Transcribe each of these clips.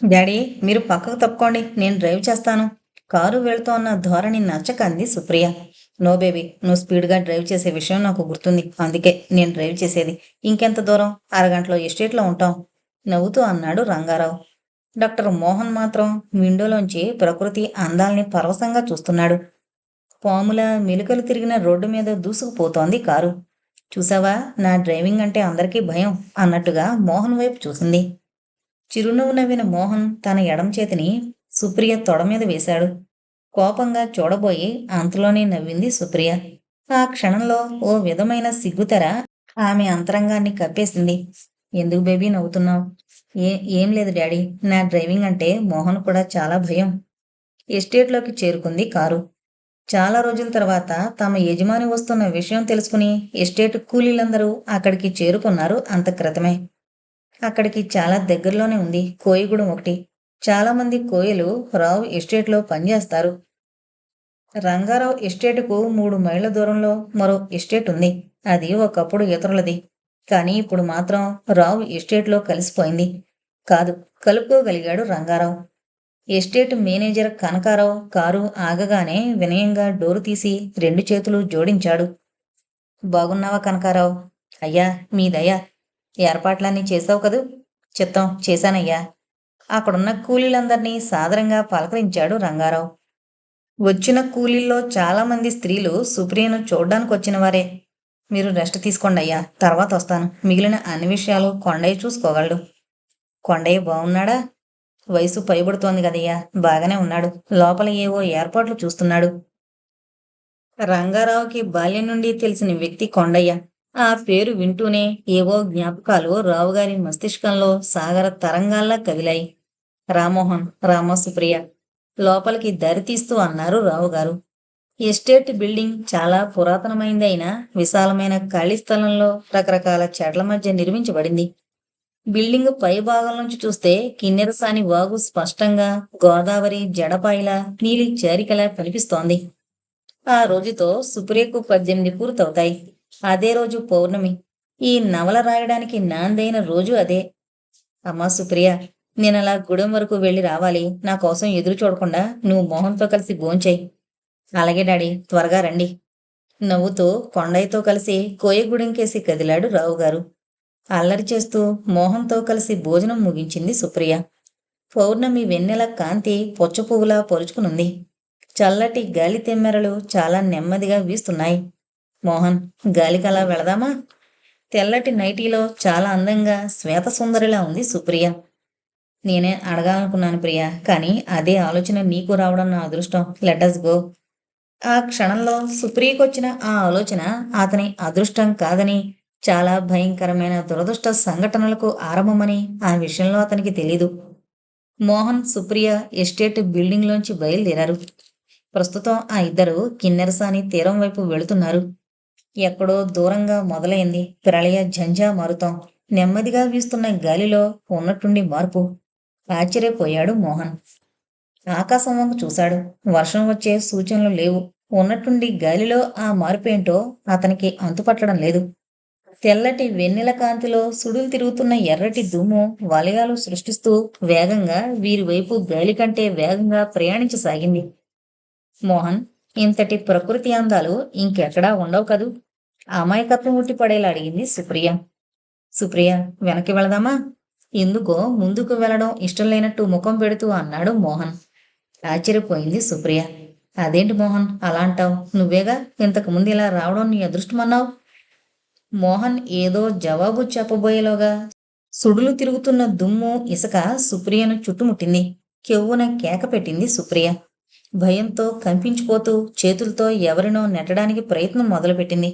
Daddy మీరు పక్కకు తప్పుకోండి నేను డ్రైవ్ చేస్తాను. కారు వెళుతోన్న ధోరణి నచ్చక అంది సుప్రియ. నో బేబీ నువ్వు స్పీడ్గా డ్రైవ్ చేసే విషయం నాకు గుర్తుంది. అందుకే నేను డ్రైవ్ చేసేది. ఇంకెంత దూరం? అరగంటలో ఎస్టేట్లో ఉంటాం. నవ్వుతూ అన్నాడు రంగారావు. డాక్టర్ మోహన్ మాత్రం విండోలోంచి ప్రకృతి అందాల్ని పరవశంగా చూస్తున్నాడు. పాముల మెలుకలు తిరిగిన రోడ్డు మీద దూసుకుపోతోంది కారు. చూసావా? నా డ్రైవింగ్ అంటే అందరికీ భయం అన్నట్టుగా మోహన్ వైపు చూసింది. చిరునవ్వు నవ్విన మోహన్ తన ఎడం చేతిని సుప్రియ తొడ మీద వేశాడు. కోపంగా చూడబోయి అంతలోనే నవ్వింది సుప్రియ. ఆ క్షణంలో ఓ విధమైన సిగ్గుతెర ఆమె అంతరంగాన్ని కప్పేసింది. ఎందుకు బేబీ నవ్వుతున్నావు? ఏ ఏం లేదు డాడీ. నా డ్రైవింగ్ అంటే మోహన్ కూడా చాలా భయం. ఎస్టేట్లోకి చేరుకుంది కారు. చాలా రోజుల తర్వాత తమ యజమాని వస్తున్న విషయం తెలుసుకుని ఎస్టేట్ కూలీలందరూ అక్కడికి చేరుకున్నారు అంత క్రితమే అక్కడికి చాలా దగ్గరలోనే ఉంది. కోయిగూడెం ఒకటి. చాలామంది కోయలు రావు ఎస్టేట్లో పనిచేస్తారు రంగారావు ఎస్టేటుకు మూడు మైళ్ళ దూరంలో మరో ఎస్టేట్ ఉంది. అది ఒకప్పుడు ఇతరులది. కానీ ఇప్పుడు మాత్రం రావు ఎస్టేట్లో కలిసిపోయింది. కాదు కలుపుకోగలిగాడు Rangarao. Estate manager Kanakarao car ఆగగానే వినయంగా డోరు తీసి రెండు చేతులు జోడించాడు. బాగున్నావా కనకారావు? అయ్యా మీదయ్యా ఏర్పాట్లన్నీ చేసావు కదూ? చిత్తం చేశానయ్యా. అక్కడున్న కూలీలందరినీ సాదరంగా పలకరించాడు రంగారావు. వచ్చిన కూలీల్లో చాలామంది స్త్రీలు సుప్రియను చూడ్డానికి వచ్చిన వారే మీరు రెస్ట్ తీసుకోండి అయ్యా తర్వాత వస్తాను. మిగిలిన అన్ని విషయాలు కొండయ్య చూసుకోగలడు. కొండయ్య బాగున్నాడా వయసు పైబడుతోంది కదయ్యా బాగానే ఉన్నాడు. లోపల ఏవో ఏర్పాట్లు చూస్తున్నాడు. రంగారావుకి బాల్యం నుండి తెలిసిన వ్యక్తి కొండయ్య. ఆ పేరు వింటూనే ఏవో జ్ఞాపకాలు రావుగారి మస్తిష్కంలో సాగర తరంగాల్లా కదిలాయి. రామ్మోహన్ రామసుప్రియ లోపలికి దరితీస్తూ అన్నారు రావుగారు. ఎస్టేట్ బిల్డింగ్ చాలా పురాతనమైంది విశాలమైన ఖాళీ స్థలంలో రకరకాల చెట్ల మధ్య నిర్మించబడింది. బిల్డింగ్ పై భాగం నుంచి చూస్తే కిన్నెరసాని వాగు స్పష్టంగా గోదావరి జడపాయిల నీలి చారికలా కనిపిస్తోంది. ఆ రోజుతో సుప్రియకు పద్దెనిమిది పూర్తవుతాయి. అదే రోజు పౌర్ణమి. ఈ నవల రాయడానికి నాందైన రోజు అదే. అమ్మా సుప్రియ నేను అలా గుడెం వరకు వెళ్ళి రావాలి. నా కోసం ఎదురు చూడకుండా నువ్వు మోహన్తో కలిసి భోంచేయి. అలాగే డాడీ త్వరగా రండి. నవ్వుతూ కొండయ్యతో కలిసి కోయగూడెంకేసి కదిలాడు రావుగారు. అల్లరి చేస్తూ మోహన్తో కలిసి భోజనం ముగించింది సుప్రియ. పౌర్ణమి వెన్నెల కాంతి పువ్వులా పొరుచుకునుంది. చల్లటి గాలి తెమ్మెరలు చాలా నెమ్మదిగా వీస్తున్నాయి. మోహన్ గాలికలా వెళదామా? తెల్లటి నైటీలో చాలా అందంగా శ్వేత సుందరిలా ఉంది సుప్రియ. నేనే అడగాలనుకున్నాను ప్రియ కానీ అదే ఆలోచన నీకు రావడం నా అదృష్టం. లెటస్ గో ఆ క్షణంలో సుప్రియకొచ్చిన ఆ ఆలోచన అతని అదృష్టం కాదని చాలా భయంకరమైన దురదృష్ట సంఘటనలకు ఆరంభమని ఆ విషయంలో అతనికి తెలీదు. మోహన్ సుప్రియ ఎస్టేట్ బిల్డింగ్లోంచి బయలుదేరారు. ప్రస్తుతం ఆ ఇద్దరు కిన్నెరసాని తీరం వైపు వెళుతున్నారు. ఎక్కడో దూరంగా మొదలైంది. ప్రళయ ఝంజా మారుతాం. నెమ్మదిగా వీస్తున్న గాలిలో ఉన్నట్టుండి మార్పు. ఆశ్చర్యపోయాడు మోహన్. ఆకాశం వంక చూశాడు. వర్షం వచ్చే సూచనలు లేవు. ఉన్నట్టుండి గాలిలో ఆ మార్పేంటో అతనికి అంతుపట్టడం లేదు. తెల్లటి వెన్నెల కాంతిలో సుడులు తిరుగుతున్న ఎర్రటి దుమ్ము వలయాలు సృష్టిస్తూ వేగంగా వీరి వైపు గాలి కంటే వేగంగా ప్రయాణించసాగింది. మోహన్ ఇంతటి ప్రకృతి అందాలు ఇంకెక్కడా ఉండవు కదూ? అమాయకత్వం ఉట్టిపడేలా అడిగింది సుప్రియ. సుప్రియ వెనక్కి వెళదామా? ఎందుకో ముందుకు వెళ్ళడం ఇష్టం లేనట్టు ముఖం పెడుతూ అన్నాడు మోహన్. ఆశ్చర్యపోయింది సుప్రియ. అదేంటి మోహన్ అలా అంటావు? నువ్వేగా ఇంతకు ముందు ఇలా రావడం నీ అదృష్టమన్నావు? మోహన్ ఏదో జవాబు చెప్పబోయేలోగా సుడులు తిరుగుతున్న దుమ్ము ఇసుక సుప్రియను చుట్టుముట్టింది. కెవ్వున కేక పెట్టింది సుప్రియ. భయంతో కంపించిపోతూ చేతులతో ఎవరినో నెట్టడానికి ప్రయత్నం మొదలుపెట్టింది.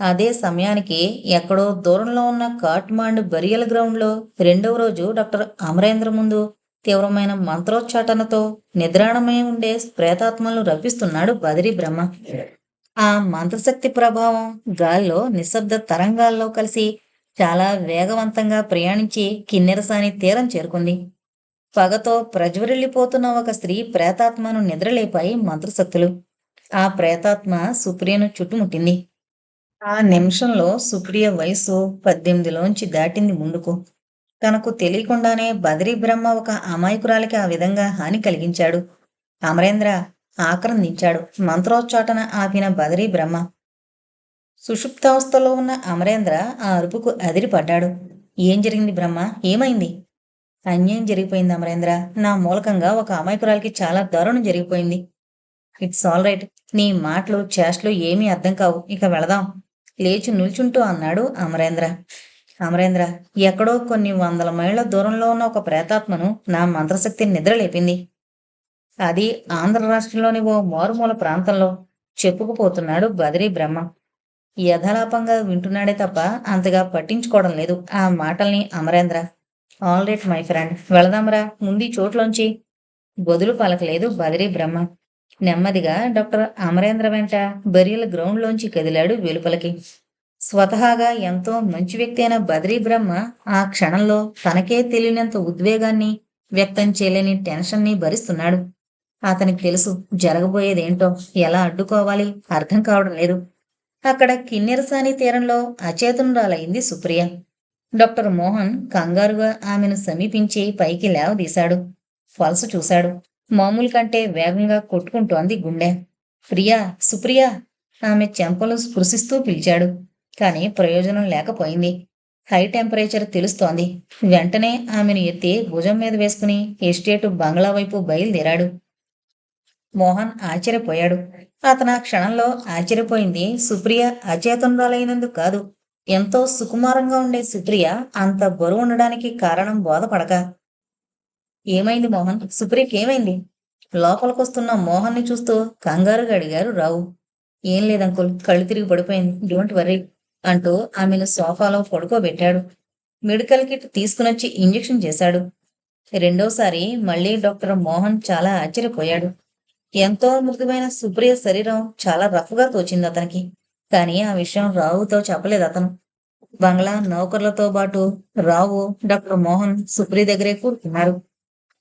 అదే సమయానికి ఎక్కడో దూరంలో ఉన్న కాట్మాండ్ బరియల్ గ్రౌండ్లో రెండవ రోజు డాక్టర్ అమరేంద్ర ముందు తీవ్రమైన మంత్రోచ్చాటనతో నిద్రాణమై ఉండే ప్రేతాత్మలను రప్పిస్తున్నాడు బదిరి బ్రహ్మ. ఆ మంత్రశక్తి ప్రభావం గాల్లో నిశ్శబ్ద తరంగాల్లో కలిసి చాలా వేగవంతంగా ప్రయాణించి కిన్నెరసాని తీరం చేరుకుంది. పగతో ప్రజ్వరిల్లిపోతున్న ఒక స్త్రీ ప్రేతాత్మను నిద్రలేపాయి మంత్రశక్తులు ఆ ప్రేతాత్మ సుప్రియను చుట్టుముట్టింది. ఆ నిమిషంలో సుప్రియ వయసు పద్దెనిమిదిలోంచి దాటింది ముందుకు. తనకు తెలియకుండానే బదరీ బ్రహ్మ ఒక అమాయకురాలికి ఆ విధంగా హాని కలిగించాడు. అమరేంద్ర ఆక్రందించాడు. మంత్రోచ్చాటన ఆపిన బదరీ బ్రహ్మ. సుషుప్తావస్థలో ఉన్న అమరేంద్ర ఆ అరుపుకు అదిరిపడ్డాడు. ఏం జరిగింది బ్రహ్మ? ఏమైంది? అన్యాయం జరిగిపోయింది అమరేంద్ర నా మూలకంగా ఒక అమాయకురాలికి చాలా దారుణం జరిగిపోయింది. It's all right. నీ మాటలు చేష్టలు ఏమీ అర్థం కావు. ఇక వెళదాం. లేచి నిల్చుంటూ అన్నాడు అమరేంద్ర. అమరేంద్ర ఎక్కడో కొన్ని వందల మైళ్ళ దూరంలో ఉన్న ఒక ప్రేతాత్మను నా మంత్రశక్తి నిద్రలేపింది అది ఆంధ్ర రాష్ట్రంలోని ఓ మారుమూల ప్రాంతంలో చెప్పుకుపోతున్నాడు బదిరీ బ్రహ్మ. యథాలాపంగా వింటున్నాడే తప్ప అంతగా పట్టించుకోవడం లేదు. ఆ మాటల్ని Amarendra all right my friend వెళదాంరా ముందు చోట్లోంచి. బదులు పలకలేదు బదిరీ బ్రహ్మ. నెమ్మదిగా డాక్టర్ అమరేంద్ర వెంట బరియల గ్రౌండ్లోంచి కదిలాడు వెలుపలకి. స్వతహాగా ఎంతో మంచి వ్యక్తి అయిన బద్రీ బ్రహ్మ ఆ క్షణంలో తనకే తెలియనంత ఉద్వేగాన్ని వ్యక్తం చేయలేని టెన్షన్ని భరిస్తున్నాడు. అతనికి తెలుసు జరగబోయేదేంటో ఎలా అడ్డుకోవాలి అర్థం కావడం లేదు. అక్కడ కిన్నెరసాని తీరంలో అచేతనురాలైంది సుప్రియ. డాక్టర్ మోహన్ కంగారుగా ఆమెను సమీపించి పైకి లేవదీశాడు. ఫల్స్ చూశాడు. మామూలు కంటే వేగంగా కొట్టుకుంటోంది గుండె. ప్రియా సుప్రియ ఆమె చెంపలు స్పృశిస్తూ పిలిచాడు. కానీ ప్రయోజనం లేకపోయింది. హై టెంపరేచర్ తెలుస్తోంది. వెంటనే ఆమెను ఎత్తి భుజం మీద వేసుకుని ఎస్టేటు బంగ్లా వైపు బయలుదేరాడు. మోహన్ ఆశ్చర్యపోయాడు. అతను ఆ క్షణంలో ఆశ్చర్యపోయింది. సుప్రియ అచేతనురాలైనందుకు కాదు. ఎంతో సుకుమారంగా ఉండే సుప్రియ అంత బరువు ఉండడానికి కారణం బోధపడక. ఏమైంది మోహన్? సుప్రియకి ఏమైంది? లోపలికొస్తున్న మోహన్ని చూస్తూ కంగారుగా అడిగారు రావు. ఏం లేదంకుల్ కళ్ళు తిరిగి పడిపోయింది. డోంట్ వరీ అంటూ ఆమెను సోఫాలో పడుకోబెట్టాడు. మెడికల్ కిట్ తీసుకునొచ్చి ఇంజెక్షన్ చేశాడు. రెండోసారి మళ్ళీ డాక్టర్ మోహన్ చాలా ఆశ్చర్యపోయాడు. ఎంతో మృదువైన సుప్రియ శరీరం చాలా రఫ్గా తోచింది అతనికి. కానీ ఆ విషయం రావుతో చెప్పలేదు అతను. బంగ్లా నౌకర్లతో పాటు రావు డాక్టర్ మోహన్ సుప్రి దగ్గరే కూర్చున్నారు.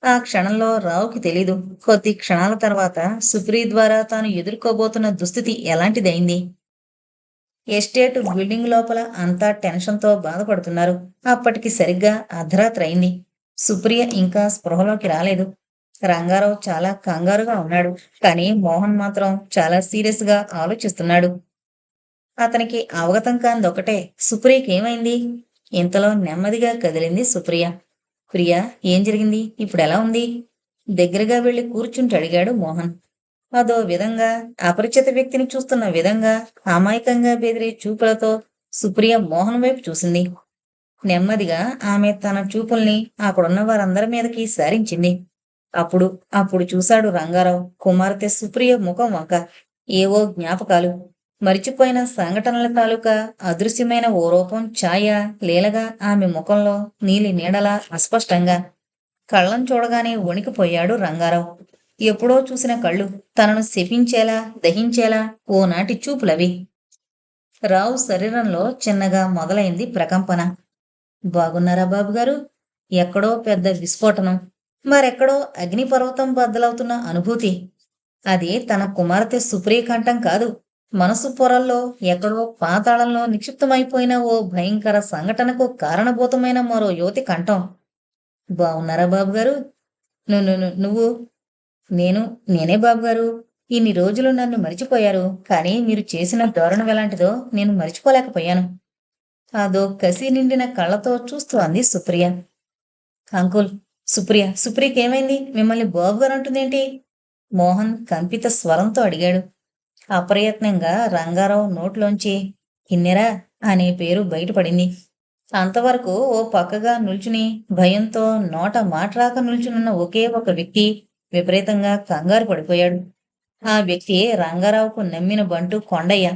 ఆ క్షణంలో రావుకి తెలీదు. కొద్ది క్షణాల తర్వాత సుప్రీ ద్వారా తాను ఎదుర్కోబోతున్న దుస్థితి ఎలాంటిదైంది ఎస్టేట్ బిల్డింగ్ లోపల అంతా టెన్షన్తో బాధపడుతున్నారు. అప్పటికి సరిగ్గా అర్ధరాత్రి అయింది. సుప్రియ ఇంకా స్పృహలోకి రాలేదు. రంగారావు చాలా కంగారుగా ఉన్నాడు. కానీ మోహన్ మాత్రం చాలా సీరియస్గా ఆలోచిస్తున్నాడు. అతనికి అవగతం కానిది ఒకటే సుప్రియకి ఏమైంది ఇంతలో నెమ్మదిగా కదిలింది సుప్రియ. ప్రియ ఏం జరిగింది? ఇప్పుడు ఎలా ఉంది? దగ్గరగా వెళ్ళి కూర్చుంటూ అడిగాడు మోహన్. అదో విధంగా అపరిచిత వ్యక్తిని చూస్తున్న విధంగా అమాయకంగా బెదిరే చూపులతో సుప్రియ మోహన్ వైపు చూసింది. నెమ్మదిగా ఆమె తన చూపుల్ని అక్కడున్న వారందరి మీదకి సారించింది. అప్పుడు అప్పుడు చూశాడు రంగారావు కుమార్తె సుప్రియ ముఖం వంక. ఏవో జ్ఞాపకాలు. మరిచిపోయిన సంఘటనల తాలూకా అదృశ్యమైన ఓ రూపం ఛాయ లీలగా ఆమె ముఖంలో నీలి నీడలా అస్పష్టంగా కళ్ళం చూడగానే వణికిపోయాడు రంగారావు. ఎప్పుడో చూసిన కళ్ళు తనను శపించేలా దహించేలా ఓనాటి చూపులవి. రావు శరీరంలో చిన్నగా మొదలైంది ప్రకంపన. బాగున్నారా బాబు గారు ఎక్కడో పెద్ద విస్ఫోటనం మరెక్కడో అగ్నిపర్వతం బద్దలవుతున్న అనుభూతి. అది తన కుమార్తె సుప్రీకంఠం కాదు మనసు పొరల్లో ఎక్కడో పాతాళంలో నిక్షిప్తమైపోయిన ఓ భయంకర సంఘటనకు కారణభూతమైన మరో యువతి కంఠం. బాగున్నారా బాబు గారు నువ్వు? నేను నేనే బాబు గారు ఇన్ని రోజులు నన్ను మరిచిపోయారు. కానీ మీరు చేసిన ధోరణం ఎలాంటిదో నేను మరిచిపోలేకపోయాను. అదో కసి నిండిన కళ్ళతో చూస్తూ అంది సుప్రియ. అంకుల్ సుప్రియ సుప్రియకి ఏమైంది మిమ్మల్ని బాబు గారు అంటుందేంటి? మోహన్ కంపిత స్వరంతో అడిగాడు. అప్రయత్నంగా రంగారావు నోట్లోంచి కిన్నెరా అనే పేరు బయటపడింది. అంతవరకు ఓ పక్కగా నిల్చుని భయంతో నోట మాట్లాక నిల్చునున్న ఒకే ఒక వ్యక్తి విపరీతంగా కంగారు పడిపోయాడు. ఆ వ్యక్తి రంగారావుకు నమ్మిన బంటు కొండయ్య.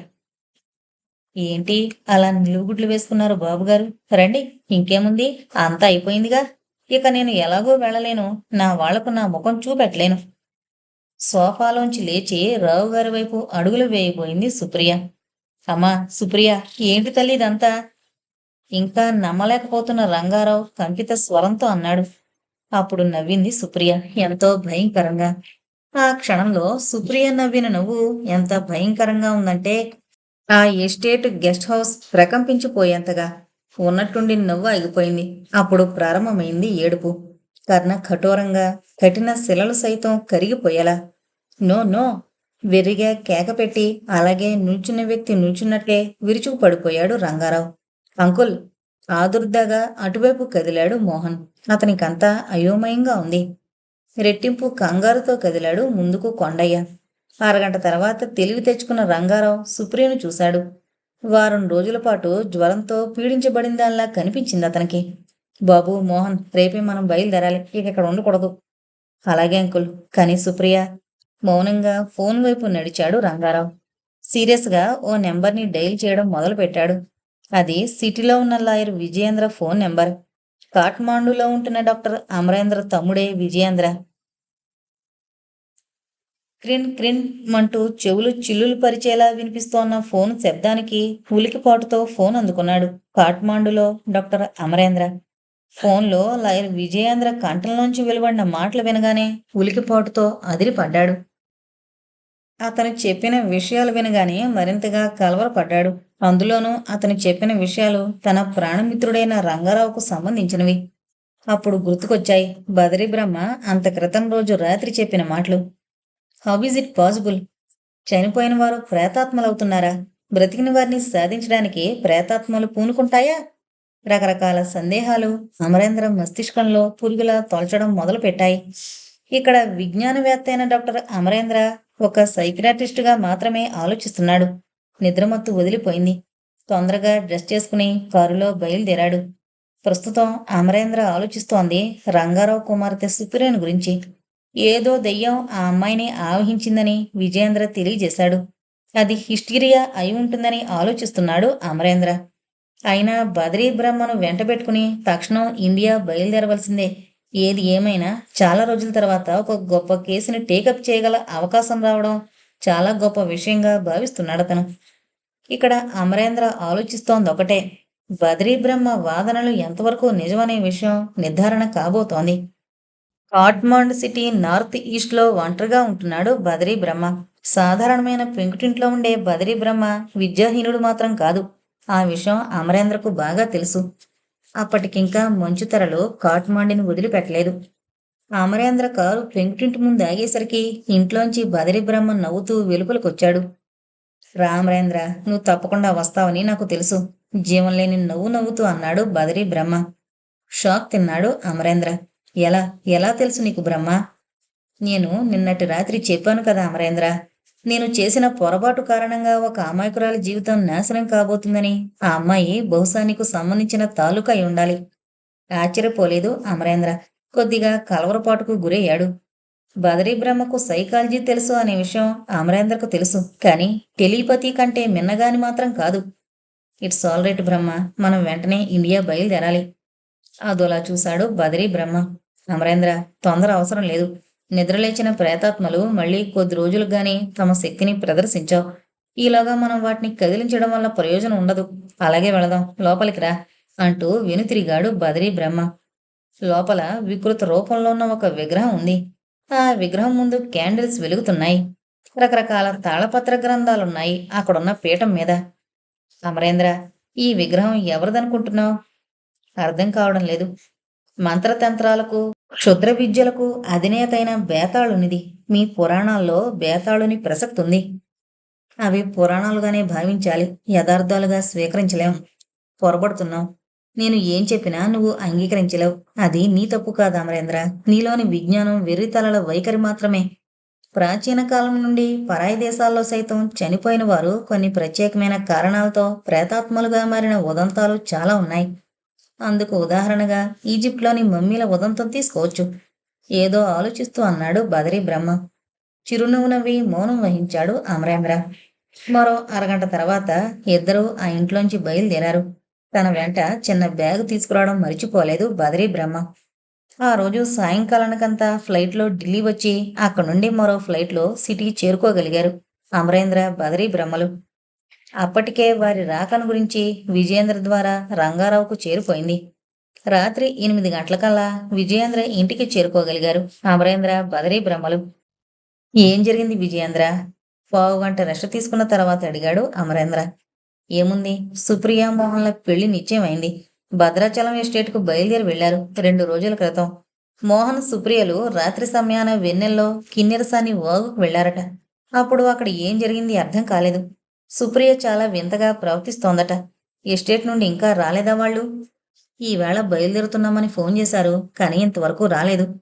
ఏంటి అలా నిలుగుడ్లు వేసుకున్నారు బాబుగారు? రండి ఇంకేముంది? అంతా అయిపోయిందిగా. ఇక నేను ఎలాగో వెళ్ళలేను. నా వాళ్ళకు నా ముఖం చూపెట్టలేను. సోఫాలోంచి లేచి రావు గారి వైపు అడుగులు వేయబోయింది సుప్రియ. అమ్మా సుప్రియ ఏంటి తల్లి ఇదంతా? ఇంకా నమ్మలేకపోతున్న రంగారావు కంపిత స్వరంతో అన్నాడు. అప్పుడు నవ్వింది సుప్రియ. ఎంతో భయంకరంగా. ఆ క్షణంలో సుప్రియ నవ్విన నవ్వు ఎంత భయంకరంగా ఉందంటే ఆ ఎస్టేట్ గెస్ట్ హౌస్ ప్రకంపించిపోయేంతగా ఉన్నట్టుండి నవ్వు ఆగిపోయింది. అప్పుడు ప్రారంభమైంది ఏడుపు. కర్ణ కఠోరంగా కఠిన శిలలు సైతం కరిగిపోయేలా నో నో. వెర్రిగా కేక పెట్టి అలాగే నిల్చున్న వ్యక్తి నిల్చున్నట్లే విరుచుకు పడిపోయాడు రంగారావు. అంకుల్ ఆదుర్దాగా అటువైపు కదిలాడు మోహన్. అతనికంతా అయోమయంగా ఉంది. రెట్టింపు కంగారుతో కదిలాడు ముందుకు కొండయ్య. అరగంట తర్వాత తెలివి తెచ్చుకున్న రంగారావు సుప్రియను చూశాడు. వారం రోజుల పాటు జ్వరంతో పీడించబడిందాల్లా కనిపించింది అతనికి. బాబు మోహన్ రేపే మనం బయలుదేరాలి. ఇక ఇక్కడ ఉండకూడదు. అలాగే అంకుల్. కానీ సుప్రియ మౌనంగా ఫోన్ వైపు నడిచాడు రంగారావు. సీరియస్గా ఓ నెంబర్ని డైల్ చేయడం మొదలుపెట్టాడు. అది సిటీలో ఉన్న లాయర్ విజయేంద్ర ఫోన్ నెంబర్. కాఠ్మాండూలో ఉంటున్న డాక్టర్ అమరేంద్ర తమ్ముడే విజయేంద్ర. క్రిన్ క్రిన్ అంటూ చెవులు చిల్లులు పరిచేలా వినిపిస్తోన్న ఫోన్ శబ్దానికి ఉలికిపాటుతో ఫోన్ అందుకున్నాడు. కాఠ్మాండులో డాక్టర్ అమరేంద్ర. ఫోన్లో లాయర్ విజయేంద్ర నుంచి వెలువడిన మాటలు వినగానే ఉలికిపాటుతో అదిరిపడ్డాడు. అతను చెప్పిన విషయాలు వినగానే మరింతగా కలవరపడ్డాడు. అందులోనూ అతను చెప్పిన విషయాలు తన ప్రాణమిత్రుడైన రంగారావుకు సంబంధించినవి. అప్పుడు గుర్తుకొచ్చాయి బదరి బ్రహ్మ అంత క్రితం రోజు రాత్రి చెప్పిన మాటలు. హౌ ఈజ్ ఇట్ పాసిబుల్ చనిపోయిన వారు ప్రేతాత్మలవుతున్నారా? బ్రతికిన వారిని సాధించడానికి ప్రేతాత్మలు పూనుకుంటాయా? రకరకాల సందేహాలు అమరేంద్ర మస్తిష్కంలో పురుగులా తోల్చడం మొదలుపెట్టాయి. ఇక్కడ విజ్ఞానవేత్త అయిన డాక్టర్ అమరేంద్ర ఒక సైకియాట్రిస్టుగా మాత్రమే ఆలోచిస్తున్నాడు. నిద్రమత్తు వదిలిపోయింది. తొందరగా డ్రెస్ చేసుకుని కారులో బయలుదేరాడు. ప్రస్తుతం అమరేంద్ర ఆలోచిస్తోంది రంగారావు కుమార్తె సుప్రియను గురించి. ఏదో దెయ్యం ఆ అమ్మాయిని ఆవహించిందని విజయేంద్ర తెలియజేశాడు. అది హిస్టీరియా అయి ఉంటుందని ఆలోచిస్తున్నాడు అమరేంద్ర. అయినా బదరీ బ్రహ్మను వెంటబెట్టుకుని తక్షణం ఇండియా బయలుదేరవలసిందే. ఏది ఏమైనా చాలా రోజుల తర్వాత ఒక గొప్ప కేసుని టేకప్ చేయగల అవకాశం రావడం చాలా గొప్ప విషయంగా భావిస్తున్నాడు అతను. ఇక్కడ అమరేంద్ర ఆలోచిస్తోంది ఒకటే. బద్రీ బ్రహ్మ వాదనలు ఎంతవరకు నిజమనే విషయం నిర్ధారణ కాబోతోంది. కాట్మాండ్ సిటీ నార్త్ ఈస్ట్లో ఒంటరిగా ఉంటున్నాడు బదరీ బ్రహ్మ. సాధారణమైన పెంకుటింట్లో ఉండే బద్రీ బ్రహ్మ విద్యాహీనుడు మాత్రం కాదు. ఆ విషయం అమరేంద్రకు బాగా తెలుసు. అప్పటికింకా మంచు తెరలు కాట్మాండిని వదిలిపెట్టలేదు. అమరేంద్ర కారు పెంకుటింటి ముందు ఆగేసరికి ఇంట్లోంచి బదరి బ్రహ్మ నవ్వుతూ వెలుపలికొచ్చాడు. రామరేంద్ర నువ్వు తప్పకుండా వస్తావని నాకు తెలుసు. జీవం లేని నవ్వు నవ్వుతూ అన్నాడు బదరి బ్రహ్మ షాక్ తిన్నాడు అమరేంద్ర. ఎలా? ఎలా తెలుసు నీకు బ్రహ్మ? నేను నిన్నటి రాత్రి చెప్పాను కదా అమరేంద్ర. నేను చేసిన పొరపాటు కారణంగా ఒక అమాయకురాలి జీవితం నాశనం కాబోతుందని ఆ అమ్మాయి బహుశా నీకు సంబంధించిన తాలూకై అయి ఉండాలి. ఆశ్చర్యపోలేదు అమరేంద్ర. కొద్దిగా కలవరపాటుకు గురయ్యాడు. బదరీ బ్రహ్మకు సైకాలజీ తెలుసు అనే విషయం అమరేంద్రకు తెలుసు. కానీ టెలిపతి కంటే మిన్నగాని మాత్రం కాదు. It's all right Brahma. మనం వెంటనే ఇండియా బయలుదేరాలి. అదోలా చూశాడు బదరీ బ్రహ్మ. అమరేంద్ర తొందర అవసరం లేదు. నిద్రలేచిన ప్రేతాత్మలు మళ్ళీ కొద్ది రోజులు గాని తమ శక్తిని ప్రదర్శించావు. ఈలోగా మనం వాటిని కదిలించడం వల్ల ప్రయోజనం ఉండదు. అలాగే వెళదాం లోపలికి రా అంటూ వెనుతిరిగాడు బదరీ బ్రహ్మ. లోపల వికృత రూపంలో ఉన్న ఒక విగ్రహం ఉంది. ఆ విగ్రహం ముందు క్యాండిల్స్ వెలుగుతున్నాయి. రకరకాల తాళపత్ర గ్రంథాలున్నాయి అక్కడున్న పీఠం మీద. అమరేంద్ర ఈ విగ్రహం ఎవరిదనుకుంటున్నావు? అర్థం కావడం లేదు. మంత్రతంత్రాలకు క్షుద్ర విద్యలకు అధినేతైన బేతాళునిది. మీ పురాణాల్లో బేతాళుని ప్రసక్తి ఉంది. అవి పురాణాలుగానే భావించాలి. యథార్థాలుగా స్వీకరించలేం. పొరబడుతున్నావు. నేను ఏం చెప్పినా నువ్వు అంగీకరించలేవు. అది నీ తప్పు కాదు అమరేంద్ర. నీలోని విజ్ఞానం వెర్రితలల వైఖరి మాత్రమే. ప్రాచీన కాలం నుండి పరాయి దేశాల్లో సైతం చనిపోయిన వారు కొన్ని ప్రత్యేకమైన కారణాలతో ప్రేతాత్మలుగా మారిన ఉదంతాలు చాలా ఉన్నాయి. అందుకు ఉదాహరణగా ఈజిప్ట్లోని మమ్మీల ఉదంతం తీసుకోవచ్చు. ఏదో ఆలోచిస్తూ అన్నాడు బదరీ బ్రహ్మ. చిరునవ్వు నవ్వి మౌనం వహించాడు అమరేంద్ర మరో అరగంట తర్వాత ఇద్దరూ ఆ ఇంట్లోంచి బయలుదేరారు. తన వెంట చిన్న బ్యాగ్ తీసుకురావడం మర్చిపోలేదు బదరీ బ్రహ్మ. ఆ రోజు సాయంకాలానికంతా ఫ్లైట్లో ఢిల్లీ వచ్చి అక్కడి నుండి మరో ఫ్లైట్లో సిటీకి చేరుకోగలిగారు అమరేంద్ర బదరీ బ్రహ్మలు. అప్పటికే వారి రాకను గురించి విజయేంద్ర ద్వారా రంగారావుకు చేరిపోయింది. రాత్రి ఎనిమిది గంటలకల్లా విజయేంద్ర ఇంటికి చేరుకోగలిగారు అమరేంద్ర బదరీ బ్రహ్మలు. ఏం జరిగింది విజయేంద్ర? పావు గంట రెస్ట్ తీసుకున్న తర్వాత అడిగాడు అమరేంద్ర. ఏముంది? సుప్రియ మోహన్ల పెళ్ళి నిశ్చయమైంది. భద్రాచలం ఎస్టేట్కు బయలుదేరి వెళ్ళారు రెండు రోజుల క్రితం. మోహన్ సుప్రియలు రాత్రి సమయాన వెన్నెల్లో కిన్నెరసాని వాగుకు వెళ్ళారట అప్పుడు అక్కడ ఏం జరిగింది అర్థం కాలేదు. సుప్రియ చాలా వింతగా ప్రవర్తిస్తోందట. ఎస్టేట్ నుండి ఇంకా రాలేదా వాళ్ళు? ఈవేళ బయలుదేరుతున్నామని ఫోన్ చేశారు కానీ ఇంతవరకు రాలేదు.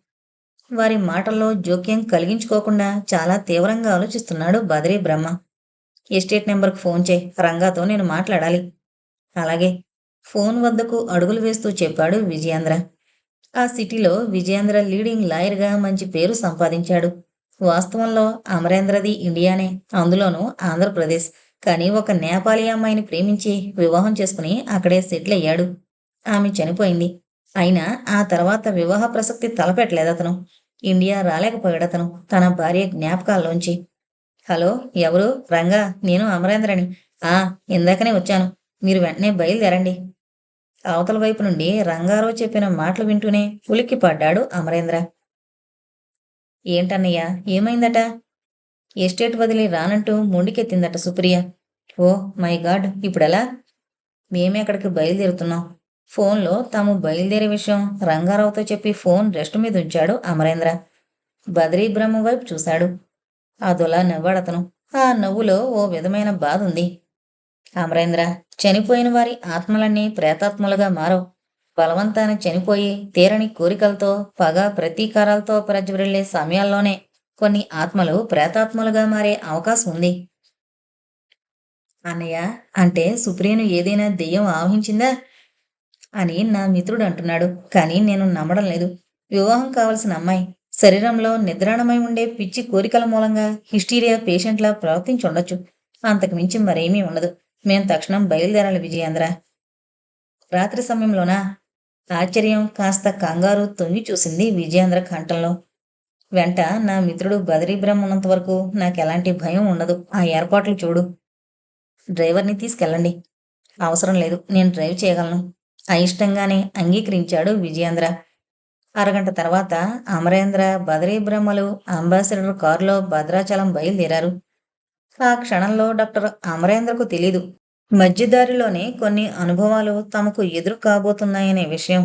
వారి మాటల్లో జోక్యం కలిగించుకోకుండా చాలా తీవ్రంగా ఆలోచిస్తున్నాడు బద్రీ బ్రహ్మ. ఎస్టేట్ నెంబర్కు ఫోన్ చేయి రంగాతో నేను మాట్లాడాలి. అలాగే ఫోన్ వద్దకు అడుగులు వేస్తూ చెప్పాడు విజయేంద్ర. ఆ సిటీలో విజయేంద్ర లీడింగ్ లాయర్గా మంచి పేరు సంపాదించాడు. వాస్తవంలో అమరేంద్రది ఇండియానే అందులోనూ ఆంధ్రప్రదేశ్. కానీ ఒక నేపాలీ అమ్మాయిని ప్రేమించి వివాహం చేసుకుని అక్కడే సెటిల్ అయ్యాడు. ఆమె చనిపోయింది. అయినా ఆ తర్వాత వివాహ ప్రసక్తి తలపెట్టలేదు అతను. ఇండియా రాలేకపోయాడు అతను. తన భార్య జ్ఞాపకాల్లోంచి హలో ఎవరు? రంగా నేను అమరేంద్రని. ఆ ఇందాకనే వచ్చాను. మీరు వెంటనే బయలుదేరండి అవతల వైపు నుండి రంగారావు చెప్పిన మాటలు వింటూనే ఉలిక్కి పడ్డాడు అమరేంద్ర. ఏంటన్నయ్య ఏమైందట? ఎస్టేట్ వదిలి రానంటూ మొండికెత్తిందట సుప్రియ. ఓ మై గాడ్ ఇప్పుడెలా? మేమే అక్కడికి బయలుదేరుతున్నాం. ఫోన్లో తాము బయలుదేరే విషయం రంగారావుతో చెప్పి ఫోన్ రెస్ట్ మీద ఉంచాడు అమరేంద్ర. బద్రీ బ్రహ్మ వైపు చూశాడు. అదొలా నవ్వాడతను ఆ నవ్వులో ఓ విధమైన బాధ ఉంది. అమరేంద్ర చనిపోయిన వారి ఆత్మలన్నీ ప్రేతాత్మలుగా మారవు. బలవంతాన చనిపోయి తీరని కోరికలతో పగ ప్రతీకారాలతో ప్రజ్వరిల్లే సమయాల్లోనే కొన్ని ఆత్మలు ప్రేతాత్మలుగా మారే అవకాశం ఉంది. అన్నయ్య అంటే సుప్రియను ఏదైనా దెయ్యం ఆవహించిందా? అని నా మిత్రుడు అంటున్నాడు. కానీ నేను నమ్మడం లేదు. వివాహం కావలసిన అమ్మాయి శరీరంలో నిద్రాణమై ఉండే పిచ్చి కోరికల మూలంగా హిస్టీరియా పేషెంట్లా ప్రవర్తించి ఉండొచ్చు అంతకు మించి మరేమీ ఉండదు. మేం తక్షణం బయలుదేరాలి విజయేంద్ర. రాత్రి సమయంలోనా? ఆశ్చర్యం కాస్త కంగారు తొంగి చూసింది విజయేంద్ర కంఠంలో. వెంట నా మిత్రుడు బదరీ బ్రహ్మ ఉన్నంత వరకు నాకు ఎలాంటి భయం ఉండదు. ఆ ఏర్పాట్లు చూడు. డ్రైవర్ని తీసుకెళ్ళండి. అవసరం లేదు. నేను డ్రైవ్ చేయగలను. అయిష్టంగానే అంగీకరించాడు విజయేంద్ర. అరగంట తర్వాత అమరేంద్ర బదరీ బ్రహ్మలు అంబాసిడర్ కారులో భద్రాచలం బయలుదేరారు. ఆ క్షణంలో డాక్టర్ అమరేంద్రకు తెలీదు. మధ్యదారిలోనే కొన్ని అనుభవాలు తమకు ఎదురు కాబోతున్నాయనే విషయం.